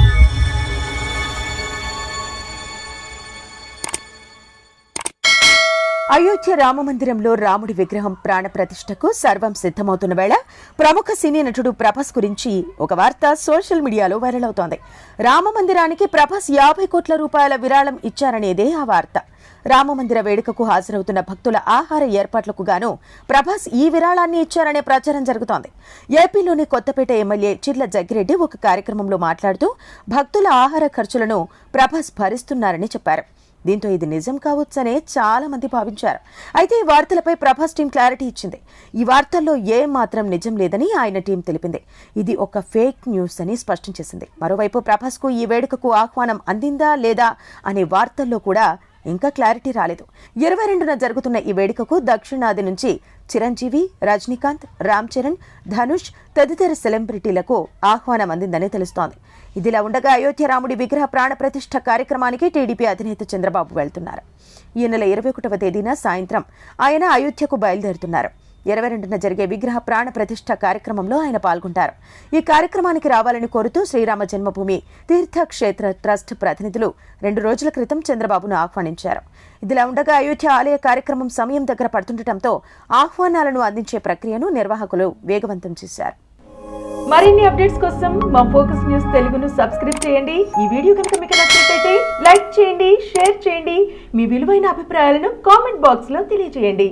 you Ayodhya రామమందిరంలో రాముడి విగ్రహం ప్రాణ ప్రతిష్టకు సర్వం సిద్ధమవుతున్న వేళ ప్రముఖ సినీ నటుడు ప్రభాస్ గురించి ఒక వార్త సోషల్ మీడియాలో వైరల్ అవుతోంది. రామమందిరానికి ప్రభాస్ యాభై కోట్ల రూపాయల విరాళం ఇచ్చారనేదే ఆ వార్త. రామమందిర వేడుకకు హాజరవుతున్న భక్తుల ఆహార ఏర్పాట్లకు గాను ప్రభాస్ ఈ విరాళాన్ని ఇచ్చారనే ప్రచారం జరుగుతోంది. ఏపీలోని కొత్తపేట ఎమ్మెల్యే చిర్ల జగ్గిరెడ్డి ఒక కార్యక్రమంలో మాట్లాడుతూ భక్తుల ఆహార ఖర్చులను ప్రభాస్ భరిస్తున్నారని చెప్పారు. దీంతో ఇది నిజం కావచ్చనే చాలా మంది భావించారు. అయితే ఈ వార్తలపై ప్రభాస్ టీం క్లారిటీ ఇచ్చింది. ఈ వార్తల్లో ఏ మాత్రం నిజం లేదని ఆయన టీం తెలిపింది. ఇది ఒక ఫేక్ న్యూస్ అని స్పష్టం చేసింది. మరోవైపు ప్రభాస్కు ఈ వేడుకకు ఆహ్వానం అందిందా లేదా అనే వార్తల్లో కూడా ఇంకా క్లారిటీ రాలేదు. ఇరవై రెండున జరుగుతున్న ఈ వేడుకకు దక్షిణాది నుంచి చిరంజీవి రజనీకాంత్ రామ్ చరణ్ ధనుష్ తదితర సెలబ్రిటీలకు ఆహ్వానం అందిందని తెలుస్తోంది. ఇదిలా ఉండగా అయోధ్య రాముడి విగ్రహ ప్రాణ ప్రతిష్ఠ కార్యక్రమానికి టీడీపీ అధినేత చంద్రబాబు వెళ్తున్నారు. ఈ నెల ఇరవై ఒకటవ తేదీన సాయంత్రం ఆయన అయోధ్యకు బయలుదేరుతున్నారు. ఇరవై రెండున జరిగే విగ్రహ ప్రాణ ప్రతిష్ఠ కార్యక్రమంలో ఆయన పాల్గొంటారు. ఈ కార్యక్రమానికి రావాలని కోరుతూ శ్రీరామ జన్మభూమి తీర్థక్షేత్ర ట్రస్ట్ ప్రతినిధులు రెండు రోజుల క్రితం చంద్రబాబును ఆహ్వానించారు. ఇదిలా ఉండగా అయోధ్య ఆలయ కార్యక్రమం సమయం దగ్గర పడుతుండటంతో ఆహ్వానాలను అందించే ప్రక్రియను నిర్వాహకులు వేగవంతం చేశారు. మరిన్ని అప్డేట్స్ కోసం మా ఫోకస్ న్యూస్ తెలుగును సబ్స్క్రైబ్ చేయండి. ఈ వీడియో కనుక మీకు నచ్చినట్లయితే లైక్ చేయండి షేర్ చేయండి. మీ విలువైన అభిప్రాయాలను కామెంట్ బాక్స్లో తెలియజేయండి.